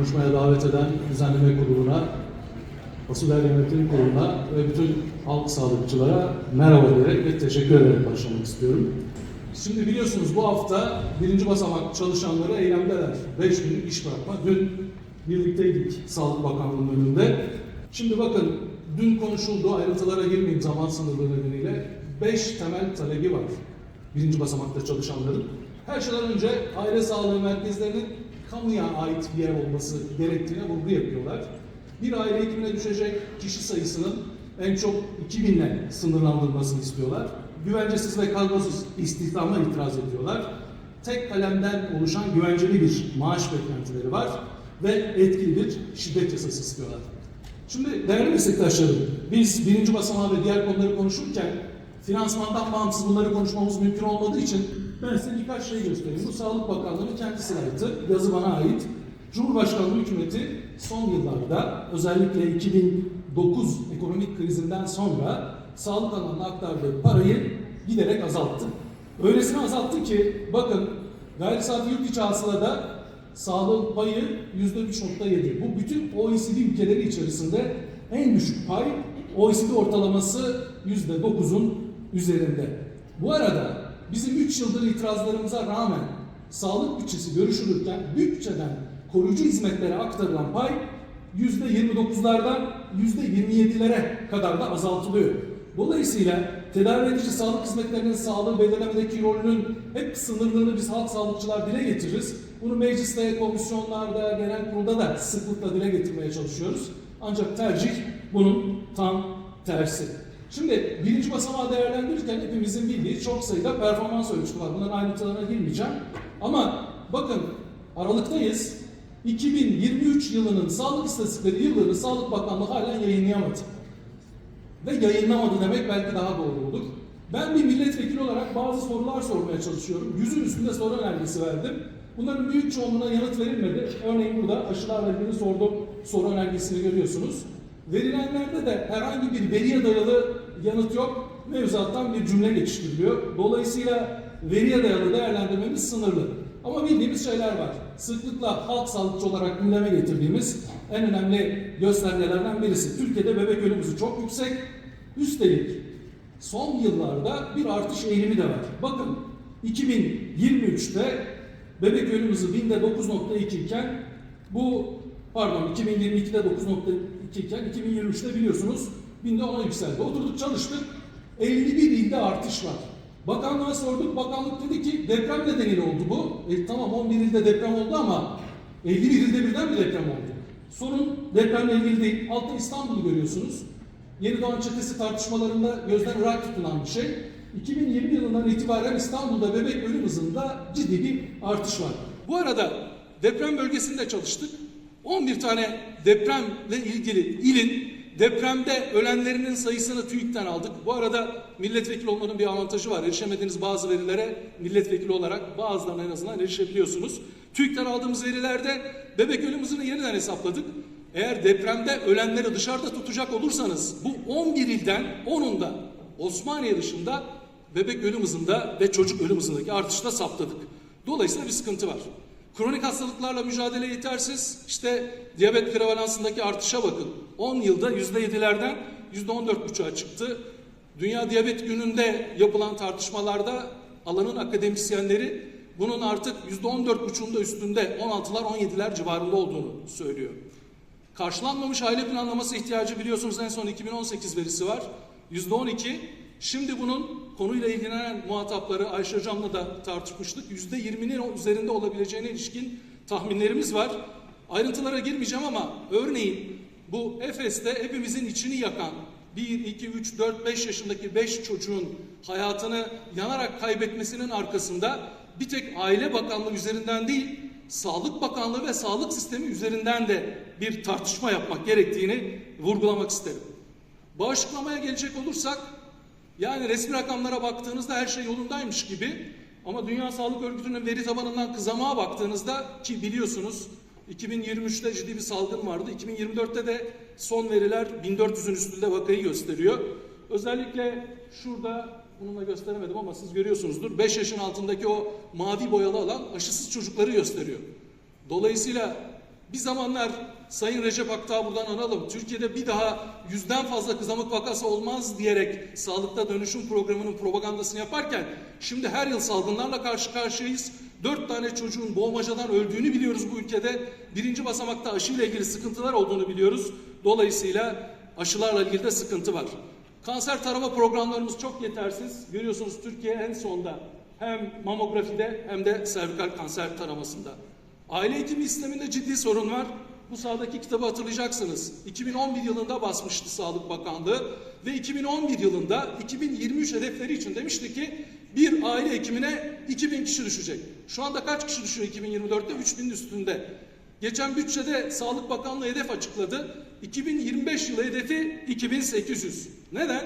konuşmaya davet eden düzenleme kuruluna, Asuder Yönetim Kurulu'na ve bütün halk sağlıkçılara merhaba diyerek ve teşekkür ederek başlamak istiyorum. Şimdi biliyorsunuz bu hafta birinci basamak çalışanları eylemdeler. Beş günlük iş bırakma. Dün birlikteydik Sağlık Bakanlığı'nın önünde. Şimdi bakın dün konuşuldu ayrıntılara girmeyeyim zaman sınırlı nedeniyle. Beş temel talebi var birinci basamakta çalışanların. Her şeyden önce aile sağlığı merkezlerinin kamuya ait bir yer olması gerektiğine vurgu yapıyorlar. Bir aile hekimine düşecek kişi sayısının en çok 2000'le sınırlandırılmasını istiyorlar. Güvencesiz ve kadrosuz istihdama itiraz ediyorlar. Tek kalemden oluşan güvenceli bir maaş beklentileri var ve etkili bir şiddet yasası istiyorlar. Şimdi değerli meslektaşlarım, biz birinci basamağı ve diğer konuları konuşurken finansmandan bağımsız bunları konuşmamız mümkün olmadığı için ben size birkaç şey göstereyim. Bu Sağlık Bakanlığı'nın kendi slaytı, yazı bana ait. Cumhurbaşkanlığı hükümeti son yıllarda özellikle 2009 ekonomik krizinden sonra sağlık alanına aktardığı parayı giderek azalttı. Öylesine azalttı ki bakın gayri safi yurt içi hasılada sağlık payı %3.7. Bu bütün OECD ülkeleri içerisinde en düşük pay. OECD ortalaması %9'un üzerinde. Bu arada bizim 3 yıldır itirazlarımıza rağmen sağlık bütçesi görüşülürken bütçeden koruyucu hizmetlere aktarılan pay %29'lardan %27'lere kadar da azaltılıyor. Dolayısıyla tedavi edici sağlık hizmetlerinin sağlığı belirlemedeki rolünün hep sınırlılığını biz halk sağlıkçılar dile getiririz. Bunu mecliste, komisyonlarda, genel kurulda da sıklıkla dile getirmeye çalışıyoruz. Ancak tercih bunun tam tersi. Şimdi birinci basamağı değerlendirirken hepimizin bildiği çok sayıda performans ölçütü var. Bunların ayrıntılarına girmeyeceğim. Ama bakın Aralıktayız. 2023 yılının sağlık istatistikleri yıllarını Sağlık Bakanlığı halen yayınlayamadı. Ve yayınlamadı demek belki daha doğru olur. Ben bir milletvekili olarak bazı sorular sormaya çalışıyorum. Yüzün üstünde soru önergesi verdim. Bunların büyük çoğunluğuna yanıt verilmedi. Örneğin burada aşılarla ilgili sorduğum soru önergesini görüyorsunuz. Verilenlerde de herhangi bir veriye dayalı yanıt yok. Mevzuattan bir cümle geçiştiriliyor. Dolayısıyla veriye dayalı değerlendirmemiz sınırlı. Ama bildiğimiz şeyler var. Sıklıkla halk sağlıkçı olarak gündeme getirdiğimiz en önemli göstergelerden birisi. Türkiye'de bebek ölüm hızı çok yüksek. Üstelik son yıllarda bir artış eğilimi de var. Bakın 2023'te bebek ölüm hızı binde 9.2 iken bu pardon 2022'de 9.2 iken 2023'te biliyorsunuz binde 10'a yükseldi. Oturduk çalıştık 51 ilde artış var. Bakanlığa sorduk. Bakanlık dedi ki deprem nedeniyle oldu bu. E, tamam 11 ilde deprem oldu ama 51 ilde birden bir deprem oldu. Sorun depremle ilgili değil. Altta İstanbul'u görüyorsunuz. Yeni doğan çetesi tartışmalarında gözden ırak tutulan bir şey. 2020 yılından itibaren İstanbul'da bebek ölüm hızında ciddi bir artış var. Bu arada deprem bölgesinde çalıştık. 11 tane depremle ilgili ilin depremde ölenlerinin sayısını TÜİK'ten aldık. Bu arada milletvekili olmanın bir avantajı var. Erişemediğiniz bazı verilere milletvekili olarak bazılarına en azından erişebiliyorsunuz. TÜİK'ten aldığımız verilerde bebek ölüm hızını yeniden hesapladık. Eğer depremde ölenleri dışarıda tutacak olursanız bu 11 ilden 10'unda Osmaniye dışında bebek ölüm hızında ve çocuk ölüm hızındaki artışta saptadık. Dolayısıyla bir sıkıntı var. Kronik hastalıklarla mücadele yetersiz. İşte diyabet prevalansındaki artışa bakın. 10 yılda %7'lerden %14,5'a çıktı. Dünya Diyabet Günü'nde yapılan tartışmalarda alanın akademisyenleri bunun artık %14,5'un da üstünde 16'lar 17'ler civarında olduğunu söylüyor. Karşılanmamış aile planlaması ihtiyacı biliyorsunuz en son 2018 verisi var. %12. Şimdi bunun konuyla ilgilenen muhatapları Ayşe Hocam'la da tartışmıştık. %20'nin üzerinde olabileceğine ilişkin tahminlerimiz var. Ayrıntılara girmeyeceğim ama örneğin bu Efes'te hepimizin içini yakan 1, 2, 3, 4, 5 yaşındaki 5 çocuğun hayatını yanarak kaybetmesinin arkasında bir tek Aile Bakanlığı üzerinden değil, Sağlık Bakanlığı ve sağlık sistemi üzerinden de bir tartışma yapmak gerektiğini vurgulamak isterim. Bağışıklamaya gelecek olursak yani resmi rakamlara baktığınızda her şey yolundaymış gibi ama Dünya Sağlık Örgütü'nün veri tabanından kızamağa baktığınızda ki biliyorsunuz 2023'te ciddi bir salgın vardı. 2024'te de son veriler 1400'ün üstünde vakayı gösteriyor. Özellikle şurada bununla gösteremedim ama siz görüyorsunuzdur. 5 yaşın altındaki o mavi boyalı alan aşısız çocukları gösteriyor. Dolayısıyla Bir zamanlar Sayın Recep Akdağ buradan analım. Türkiye'de bir daha yüzden fazla kızamık vakası olmaz diyerek sağlıkta dönüşüm programının propagandasını yaparken şimdi her yıl salgınlarla karşı karşıyayız. Dört tane çocuğun boğmacadan öldüğünü biliyoruz bu ülkede. Birinci basamakta aşıyla ilgili sıkıntılar olduğunu biliyoruz. Dolayısıyla aşılarla ilgili de sıkıntı var. Kanser tarama programlarımız çok yetersiz. Görüyorsunuz Türkiye en sonda hem mamografide hem de servikal kanser taramasında. Aile hekimi sisteminde ciddi sorun var. Bu sağdaki kitabı hatırlayacaksınız. 2011 yılında basmıştı Sağlık Bakanlığı ve 2011 yılında 2023 hedefleri için demişti ki bir aile hekimine 2000 kişi düşecek. Şu anda kaç kişi düşüyor 2024'te? 3000'in üstünde. Geçen bütçede Sağlık Bakanlığı hedef açıkladı. 2025 yılı hedefi 2800. Neden?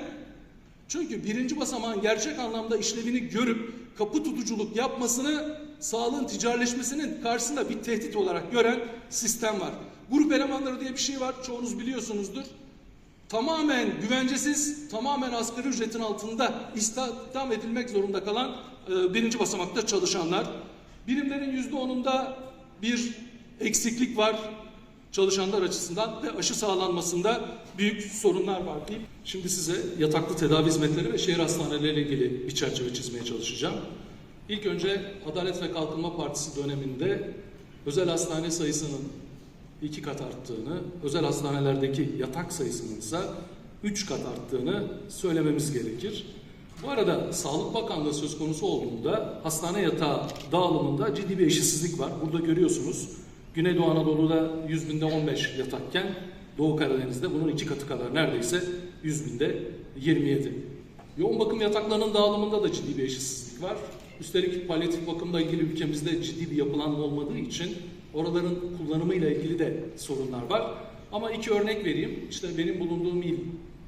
Çünkü birinci basamağın gerçek anlamda işlevini görüp kapı tutuculuk yapmasını sağlığın ticaretleşmesinin karşısında bir tehdit olarak gören sistem var. Grup elemanları diye bir şey var. Çoğunuz biliyorsunuzdur. Tamamen güvencesiz, tamamen asgari ücretin altında istihdam edilmek zorunda kalan e, birinci basamakta çalışanlar. Birimlerin yüzde onunda bir eksiklik var çalışanlar açısından ve aşı sağlanmasında büyük sorunlar var deyip şimdi size yataklı tedavi hizmetleri ve şehir hastaneleriyle ilgili bir çerçeve çizmeye çalışacağım. İlk önce Adalet ve Kalkınma Partisi döneminde özel hastane sayısının iki kat arttığını, özel hastanelerdeki yatak sayısının ise üç kat arttığını söylememiz gerekir. Bu arada Sağlık Bakanlığı söz konusu olduğunda hastane yatağı dağılımında ciddi bir eşitsizlik var. Burada görüyorsunuz Güneydoğu Anadolu'da 100 binde 15 yatakken Doğu Karadeniz'de bunun iki katı kadar neredeyse 100 binde 27. Yoğun bakım yataklarının dağılımında da ciddi bir eşitsizlik var. Üstelik palyatif bakımla ilgili ülkemizde ciddi bir yapılanma olmadığı için oraların kullanımıyla ilgili de sorunlar var. Ama iki örnek vereyim. İşte benim bulunduğum il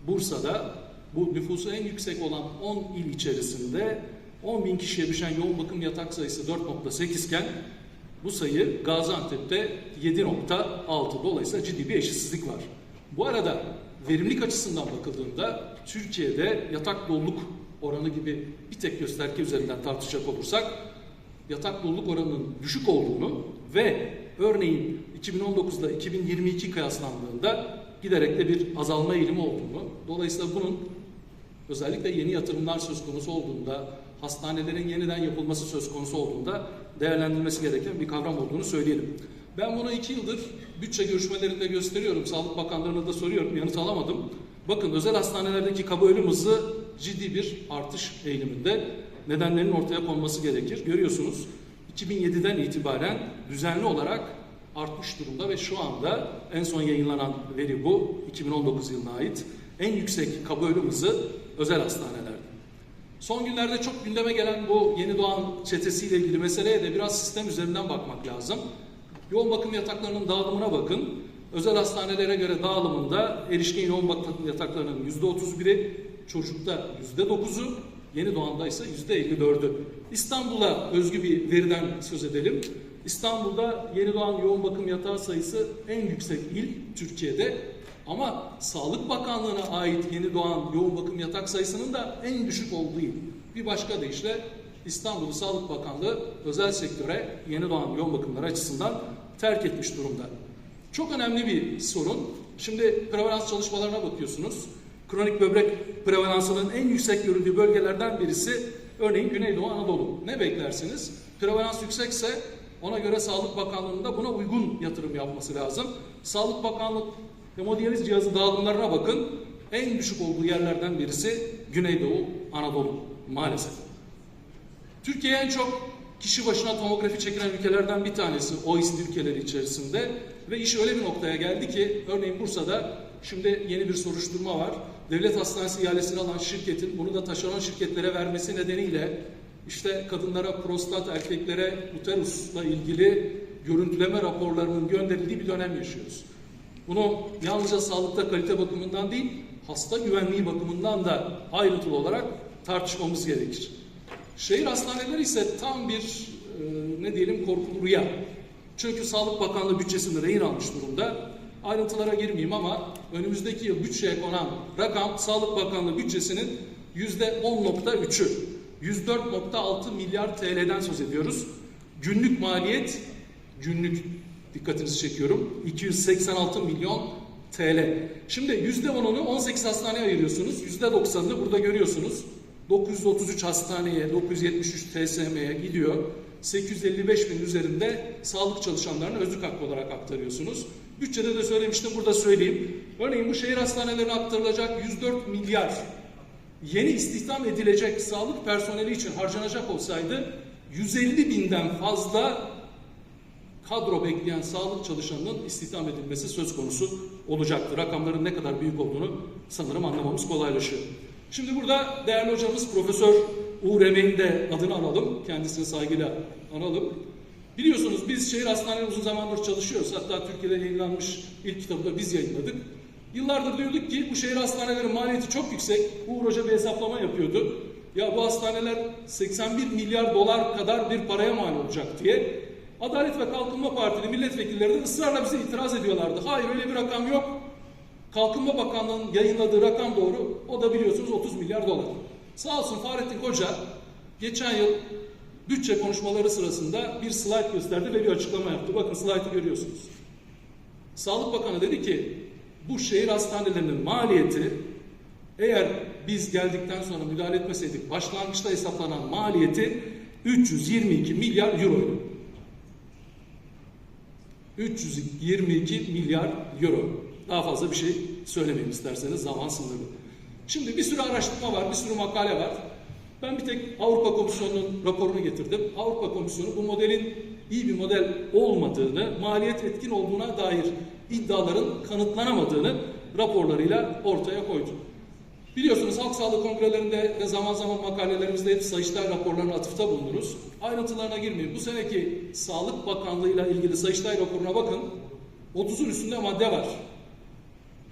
Bursa'da bu nüfusu en yüksek olan 10 il içerisinde 10 bin kişiye düşen yoğun bakım yatak sayısı 4.8 iken bu sayı Gaziantep'te 7.6. Dolayısıyla ciddi bir eşitsizlik var. Bu arada verimlilik açısından bakıldığında Türkiye'de yatak doluluk oranı gibi bir tek gösterge üzerinden tartışacak olursak yatak doluluk oranının düşük olduğunu ve örneğin 2019'da 2022 kıyaslandığında giderek de bir azalma eğilimi olduğunu, dolayısıyla bunun özellikle yeni yatırımlar söz konusu olduğunda, hastanelerin yeniden yapılması söz konusu olduğunda değerlendirilmesi gereken bir kavram olduğunu söyleyelim. Ben bunu iki yıldır bütçe görüşmelerinde gösteriyorum. Sağlık Bakanlarına da soruyorum, yanıt alamadım. Bakın özel hastanelerdeki kaba ölüm hızı ciddi bir artış eğiliminde. Nedenlerinin ortaya konması gerekir. Görüyorsunuz 2007'den itibaren düzenli olarak artmış durumda ve şu anda en son yayınlanan veri bu. 2019 yılına ait. En yüksek kaba ölüm hızı özel hastanelerde. Son günlerde çok gündeme gelen bu yeni doğan çetesiyle ilgili meseleye de biraz sistem üzerinden bakmak lazım. Yoğun bakım yataklarının dağılımına bakın. Özel hastanelere göre dağılımında erişkin yoğun bakım yataklarının yüzde otuz biri, çocukta yüzde dokuzu, yeni doğanda ise yüzde elli dördü. İstanbul'a özgü bir veriden söz edelim. İstanbul'da yeni doğan yoğun bakım yatağı sayısı en yüksek il Türkiye'de. Ama Sağlık Bakanlığı'na ait yeni doğan yoğun bakım yatak sayısının da en düşük olduğu il. Bir başka deyişle İstanbul Sağlık Bakanlığı özel sektöre yeni doğan yoğun bakımlar açısından terk etmiş durumda. Çok önemli bir sorun. Şimdi prevalans çalışmalarına bakıyorsunuz. Kronik böbrek prevalansının en yüksek görüldüğü bölgelerden birisi örneğin Güneydoğu Anadolu. Ne beklersiniz? Prevalans yüksekse ona göre Sağlık Bakanlığı'nın da buna uygun yatırım yapması lazım. Sağlık Bakanlığı hemodiyaliz cihazı dağılımlarına bakın. En düşük olduğu yerlerden birisi Güneydoğu Anadolu maalesef. Türkiye en çok kişi başına tomografi çekilen ülkelerden bir tanesi OECD ülkeleri içerisinde ve iş öyle bir noktaya geldi ki örneğin Bursa'da şimdi yeni bir soruşturma var. Devlet hastanesi ihalesini alan şirketin bunu da taşeron şirketlere vermesi nedeniyle işte kadınlara prostat, erkeklere uterusla ilgili görüntüleme raporlarının gönderildiği bir dönem yaşıyoruz. Bunu yalnızca sağlıkta kalite bakımından değil, hasta güvenliği bakımından da ayrıntılı olarak tartışmamız gerekir. Şehir hastaneleri ise tam bir e, ne diyelim korkulu rüya. Çünkü Sağlık Bakanlığı bütçesini rehin almış durumda. Ayrıntılara girmeyeyim ama önümüzdeki yıl bütçeye konan rakam Sağlık Bakanlığı bütçesinin yüzde 10.3'ü. 104.6 milyar TL'den söz ediyoruz. Günlük maliyet günlük dikkatinizi çekiyorum. 286 milyon TL. Şimdi %10'unu 18 hastaneye ayırıyorsunuz. %90'ını burada görüyorsunuz. 933 hastaneye, 973 TSM'ye gidiyor. 855 bin üzerinde sağlık çalışanlarına özlük hakkı olarak aktarıyorsunuz. Bütçede de söylemiştim, burada söyleyeyim. Örneğin bu şehir hastanelerine aktarılacak 104 milyar yeni istihdam edilecek sağlık personeli için harcanacak olsaydı 150 binden fazla kadro bekleyen sağlık çalışanının istihdam edilmesi söz konusu olacaktır. Rakamların ne kadar büyük olduğunu sanırım anlamamız kolaylaşıyor. Şimdi burada değerli hocamız Profesör Uğur Emeğin de adını analım. Kendisini saygıyla analım. Biliyorsunuz biz şehir hastaneleri uzun zamandır çalışıyoruz. Hatta Türkiye'de yayınlanmış ilk kitabı da biz yayınladık. Yıllardır diyorduk ki bu şehir hastanelerinin maliyeti çok yüksek. Uğur Hoca bir hesaplama yapıyordu. Ya bu hastaneler 81 milyar dolar kadar bir paraya mal olacak diye. Adalet ve Kalkınma Partili milletvekilleri de ısrarla bize itiraz ediyorlardı. Hayır öyle bir rakam yok. Kalkınma Bakanlığı'nın yayınladığı rakam doğru. O da biliyorsunuz 30 milyar dolar. Sağ olsun Fahrettin Koca geçen yıl bütçe konuşmaları sırasında bir slide gösterdi ve bir açıklama yaptı. Bakın slaytı görüyorsunuz. Sağlık Bakanı dedi ki bu şehir hastanelerinin maliyeti eğer biz geldikten sonra müdahale etmeseydik başlangıçta hesaplanan maliyeti 322 milyar euro. 322 milyar euro. Daha fazla bir şey söylemeyeyim isterseniz zaman sınırlı. Şimdi bir sürü araştırma var, bir sürü makale var. Ben bir tek Avrupa Komisyonu'nun raporunu getirdim. Avrupa Komisyonu bu modelin iyi bir model olmadığını, maliyet etkin olduğuna dair iddiaların kanıtlanamadığını raporlarıyla ortaya koydu. Biliyorsunuz halk sağlığı kongrelerinde ve zaman zaman makalelerimizde hep Sayıştay raporlarına atıfta bulunuruz. Ayrıntılarına girmeyeyim. Bu seneki Sağlık Bakanlığı ile ilgili Sayıştay raporuna bakın. 30'un üstünde madde var.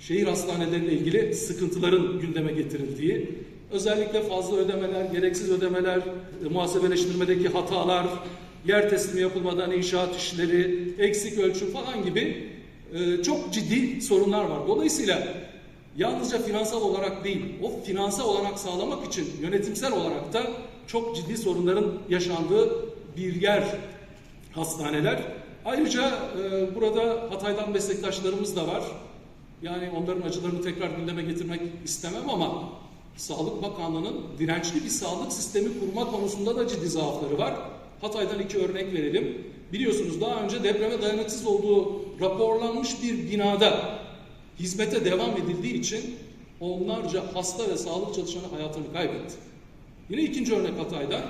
Şehir hastaneleriyle ilgili sıkıntıların gündeme getirildiği, özellikle fazla ödemeler, gereksiz ödemeler, e, muhasebeleştirmedeki hatalar, yer teslimi yapılmadan inşaat işleri, eksik ölçüm falan gibi e, çok ciddi sorunlar var. Dolayısıyla yalnızca finansal olarak değil, o finansal olarak sağlamak için yönetimsel olarak da çok ciddi sorunların yaşandığı bir yer hastaneler. Ayrıca e, burada Hatay'dan meslektaşlarımız da var. Yani onların acılarını tekrar gündeme getirmek istemem ama Sağlık Bakanlığı'nın dirençli bir sağlık sistemi kurma konusunda da ciddi zaafları var. Hatay'dan iki örnek verelim. Biliyorsunuz daha önce depreme dayanıksız olduğu raporlanmış bir binada hizmete devam edildiği için onlarca hasta ve sağlık çalışanı hayatını kaybetti. Yine ikinci örnek Hatay'da.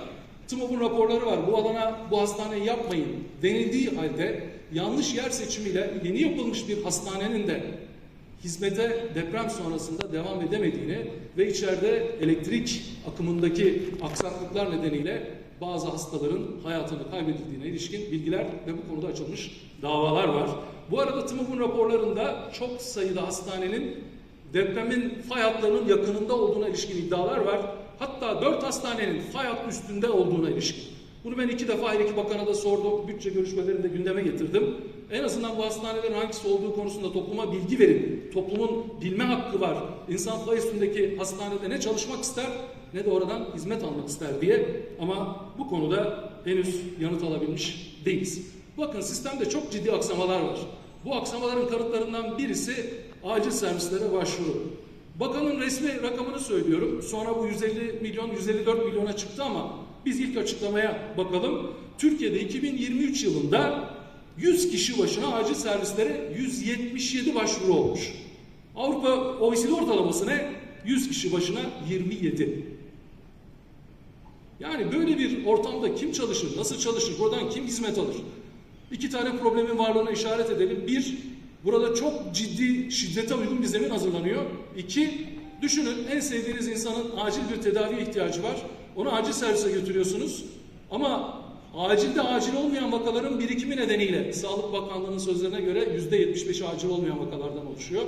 TMOB'un raporları var. Bu alana bu hastaneyi yapmayın denildiği halde yanlış yer seçimiyle yeni yapılmış bir hastanenin de hizmete deprem sonrasında devam edemediğini ve içeride elektrik akımındaki aksaklıklar nedeniyle bazı hastaların hayatını kaybedildiğine ilişkin bilgiler ve bu konuda açılmış davalar var. Bu arada TMOB'un raporlarında çok sayıda hastanenin depremin fay hatlarının yakınında olduğuna ilişkin iddialar var. Hatta dört hastanenin fay hattı üstünde olduğuna ilişkin. Bunu ben iki defa her iki bakana da sordum. Bütçe görüşmelerinde gündeme getirdim. En azından bu hastanelerin hangisi olduğu konusunda topluma bilgi verin. Toplumun bilme hakkı var. İnsan fay üstündeki hastanede ne çalışmak ister ne de oradan hizmet almak ister diye. Ama bu konuda henüz yanıt alabilmiş değiliz. Bakın sistemde çok ciddi aksamalar var. Bu aksamaların kanıtlarından birisi acil servislere başvuru. Bakanın resmi rakamını söylüyorum. Sonra bu 150 milyon, 154 milyona çıktı ama biz ilk açıklamaya bakalım. Türkiye'de 2023 yılında 100 kişi başına acil servislere 177 başvuru olmuş. Avrupa OECD ortalaması ne? 100 kişi başına 27. Yani böyle bir ortamda kim çalışır, nasıl çalışır, buradan kim hizmet alır? İki tane problemin varlığına işaret edelim. Bir, burada çok ciddi şiddete uygun bir zemin hazırlanıyor. İki, düşünün en sevdiğiniz insanın acil bir tedavi ihtiyacı var. Onu acil servise götürüyorsunuz. Ama acilde acil olmayan vakaların birikimi nedeniyle Sağlık Bakanlığı'nın sözlerine göre yüzde 75'i acil olmayan vakalardan oluşuyor.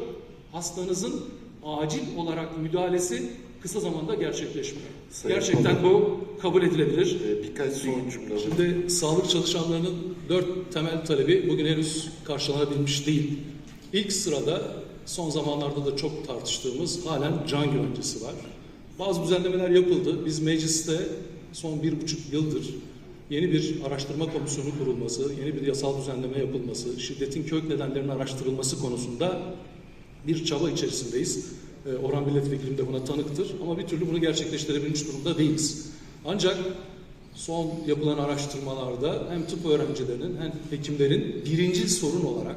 Hastanızın acil olarak müdahalesi kısa zamanda gerçekleşmiyor. Sayın Gerçekten bu kabul edilebilir. Ee, Birkaç son cümle. Şimdi sağlık çalışanlarının dört temel talebi bugün henüz karşılanabilmiş değil. İlk sırada son zamanlarda da çok tartıştığımız halen can güvencesi var. Bazı düzenlemeler yapıldı. Biz mecliste son bir buçuk yıldır yeni bir araştırma komisyonu kurulması, yeni bir yasal düzenleme yapılması, şiddetin kök nedenlerinin araştırılması konusunda bir çaba içerisindeyiz. Ee, Orhan Milletvekilim de buna tanıktır ama bir türlü bunu gerçekleştirebilmiş durumda değiliz. Ancak son yapılan araştırmalarda hem tıp öğrencilerinin hem hekimlerin birinci sorun olarak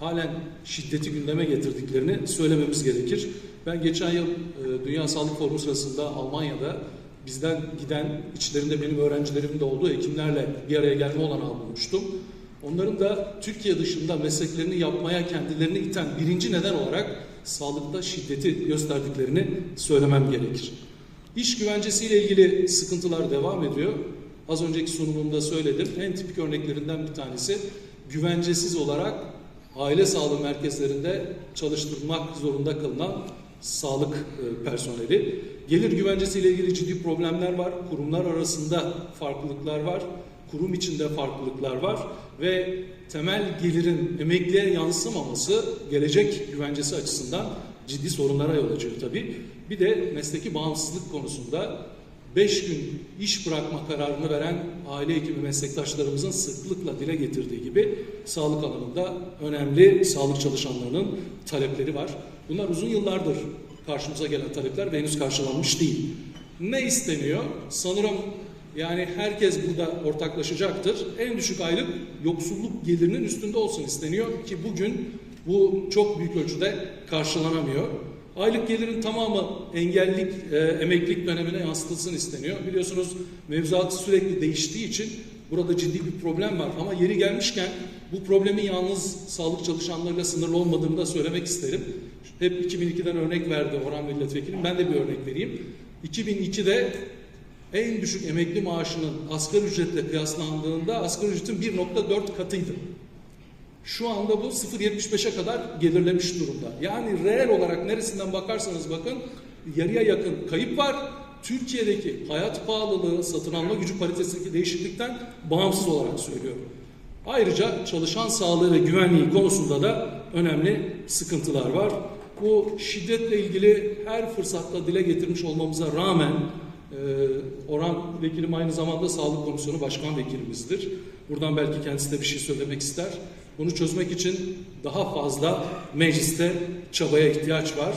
halen şiddeti gündeme getirdiklerini söylememiz gerekir. Ben geçen yıl e, Dünya Sağlık Forumu sırasında Almanya'da bizden giden, içlerinde benim öğrencilerimin de olduğu hekimlerle bir araya gelme olanağı bulmuştum. Onların da Türkiye dışında mesleklerini yapmaya kendilerini iten birinci neden olarak sağlıkta şiddeti gösterdiklerini söylemem gerekir. İş güvencesiyle ilgili sıkıntılar devam ediyor. Az önceki sunumumda söyledim. En tipik örneklerinden bir tanesi güvencesiz olarak aile sağlığı merkezlerinde çalıştırmak zorunda kalınan sağlık e, personeli. Gelir güvencesiyle ilgili ciddi problemler var. Kurumlar arasında farklılıklar var. Kurum içinde farklılıklar var ve temel gelirin emekliye yansımaması gelecek güvencesi açısından ciddi sorunlara yol açıyor tabii. Bir de mesleki bağımsızlık konusunda 5 gün iş bırakma kararını veren aile hekimi meslektaşlarımızın sıklıkla dile getirdiği gibi sağlık alanında önemli sağlık çalışanlarının talepleri var. Bunlar uzun yıllardır karşımıza gelen talepler ve henüz karşılanmış değil. Ne isteniyor? Sanırım yani herkes burada ortaklaşacaktır. En düşük aylık yoksulluk gelirinin üstünde olsun isteniyor ki bugün bu çok büyük ölçüde karşılanamıyor. Aylık gelirin tamamı engellik, e, emeklilik dönemine yansıtılsın isteniyor. Biliyorsunuz mevzuat sürekli değiştiği için burada ciddi bir problem var. Ama yeri gelmişken bu problemin yalnız sağlık çalışanlarıyla sınırlı olmadığını da söylemek isterim. Hep 2002'den örnek verdi Orhan Milletvekilim. Ben de bir örnek vereyim. 2002'de en düşük emekli maaşının asgari ücretle kıyaslandığında asgari ücretin 1.4 katıydı. Şu anda bu 0.75'e kadar gelirlemiş durumda. Yani reel olarak neresinden bakarsanız bakın yarıya yakın kayıp var. Türkiye'deki hayat pahalılığı, satın alma gücü paritesindeki değişiklikten bağımsız olarak söylüyorum. Ayrıca çalışan sağlığı ve güvenliği konusunda da önemli sıkıntılar var. Bu şiddetle ilgili her fırsatta dile getirmiş olmamıza rağmen e, Orhan Vekilim aynı zamanda Sağlık Komisyonu Başkan Vekilimizdir. Buradan belki kendisi de bir şey söylemek ister. Bunu çözmek için daha fazla mecliste çabaya ihtiyaç var.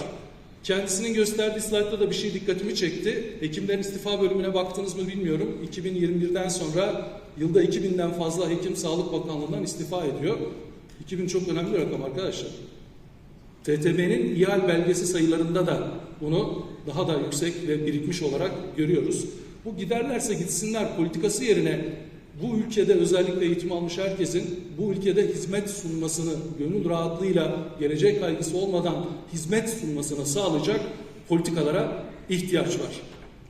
Kendisinin gösterdiği slaytta da bir şey dikkatimi çekti. Hekimlerin istifa bölümüne baktınız mı bilmiyorum. 2021'den sonra yılda 2000'den fazla hekim Sağlık Bakanlığı'ndan istifa ediyor. 2000 çok önemli bir rakam arkadaşlar. TTB'nin ihal belgesi sayılarında da bunu daha da yüksek ve birikmiş olarak görüyoruz. Bu giderlerse gitsinler politikası yerine bu ülkede özellikle eğitim almış herkesin bu ülkede hizmet sunmasını gönül rahatlığıyla gelecek kaygısı olmadan hizmet sunmasını sağlayacak politikalara ihtiyaç var.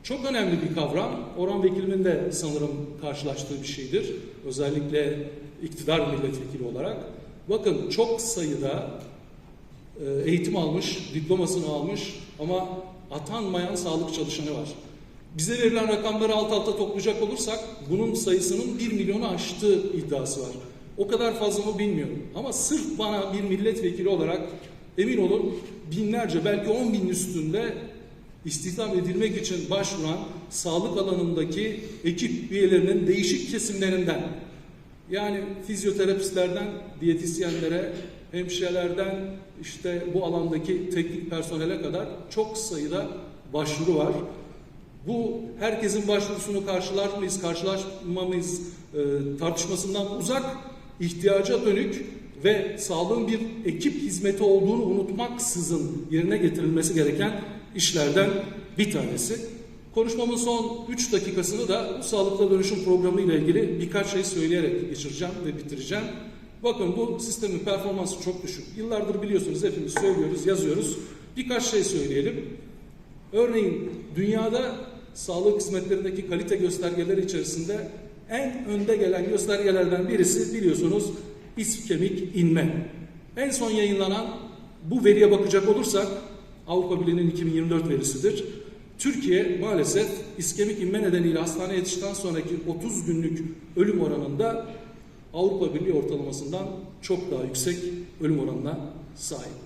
Çok önemli bir kavram. Orhan Vekilimin de sanırım karşılaştığı bir şeydir. Özellikle iktidar milletvekili olarak. Bakın çok sayıda eğitim almış, diplomasını almış ama atanmayan sağlık çalışanı var. Bize verilen rakamları alt alta toplayacak olursak bunun sayısının 1 milyonu aştığı iddiası var. O kadar fazla mı bilmiyorum. Ama sırf bana bir milletvekili olarak emin olun binlerce belki 10 bin üstünde istihdam edilmek için başvuran sağlık alanındaki ekip üyelerinin değişik kesimlerinden yani fizyoterapistlerden diyetisyenlere, hemşirelerden işte bu alandaki teknik personele kadar çok sayıda başvuru var. Bu herkesin başvurusunu karşılar mıyız, karşılaşmamayız e, tartışmasından uzak ihtiyaca dönük ve sağlığın bir ekip hizmeti olduğunu unutmaksızın yerine getirilmesi gereken işlerden bir tanesi. Konuşmamın son 3 dakikasını da bu sağlıkla dönüşüm programı ile ilgili birkaç şey söyleyerek geçireceğim ve bitireceğim. Bakın bu sistemin performansı çok düşük. Yıllardır biliyorsunuz hepimiz söylüyoruz, yazıyoruz. Birkaç şey söyleyelim. Örneğin dünyada sağlık hizmetlerindeki kalite göstergeleri içerisinde en önde gelen göstergelerden birisi biliyorsunuz iskemik inme. En son yayınlanan bu veriye bakacak olursak Avrupa Birliği'nin 2024 verisidir. Türkiye maalesef iskemik inme nedeniyle hastaneye yetiştikten sonraki 30 günlük ölüm oranında Avrupa Birliği ortalamasından çok daha yüksek ölüm oranına sahip.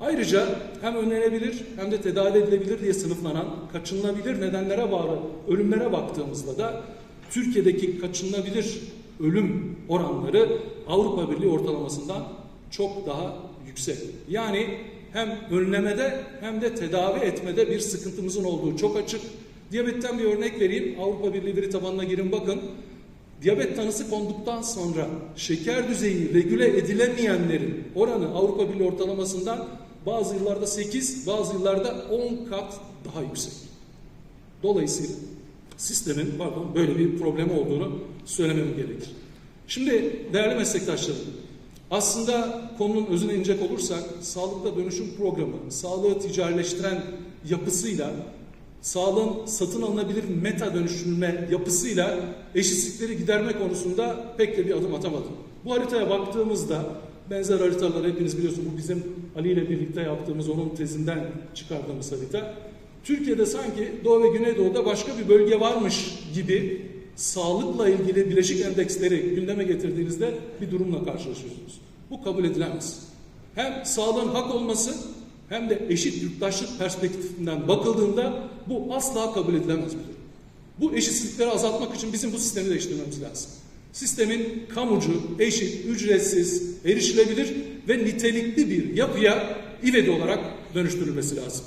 Ayrıca hem önlenebilir hem de tedavi edilebilir diye sınıflanan kaçınılabilir nedenlere bağlı ölümlere baktığımızda da Türkiye'deki kaçınılabilir ölüm oranları Avrupa Birliği ortalamasından çok daha yüksek. Yani hem önlemede hem de tedavi etmede bir sıkıntımızın olduğu çok açık. Diyabetten bir örnek vereyim. Avrupa Birliği veri tabanına girin bakın. Diyabet tanısı konduktan sonra şeker düzeyi regüle edilemeyenlerin oranı Avrupa Birliği ortalamasından bazı yıllarda 8, bazı yıllarda 10 kat daha yüksek. Dolayısıyla sistemin pardon böyle bir problemi olduğunu söylemem gerekir. Şimdi değerli meslektaşlarım, aslında konunun özüne inecek olursak sağlıkta dönüşüm programı, sağlığı ticarileştiren yapısıyla, sağlığın satın alınabilir meta dönüşülme yapısıyla eşitsizlikleri giderme konusunda pek de bir adım atamadı. Bu haritaya baktığımızda benzer haritalar hepiniz biliyorsunuz bu bizim Ali ile birlikte yaptığımız onun tezinden çıkardığımız harita. Türkiye'de sanki Doğu ve Güneydoğu'da başka bir bölge varmış gibi sağlıkla ilgili bileşik endeksleri gündeme getirdiğinizde bir durumla karşılaşıyorsunuz. Bu kabul edilemez. Hem sağlığın hak olması hem de eşit yurttaşlık perspektifinden bakıldığında bu asla kabul edilemez bir durum. Bu eşitsizlikleri azaltmak için bizim bu sistemi değiştirmemiz lazım. Sistemin kamucu, eşit, ücretsiz, erişilebilir ve nitelikli bir yapıya ivedi olarak dönüştürülmesi lazım.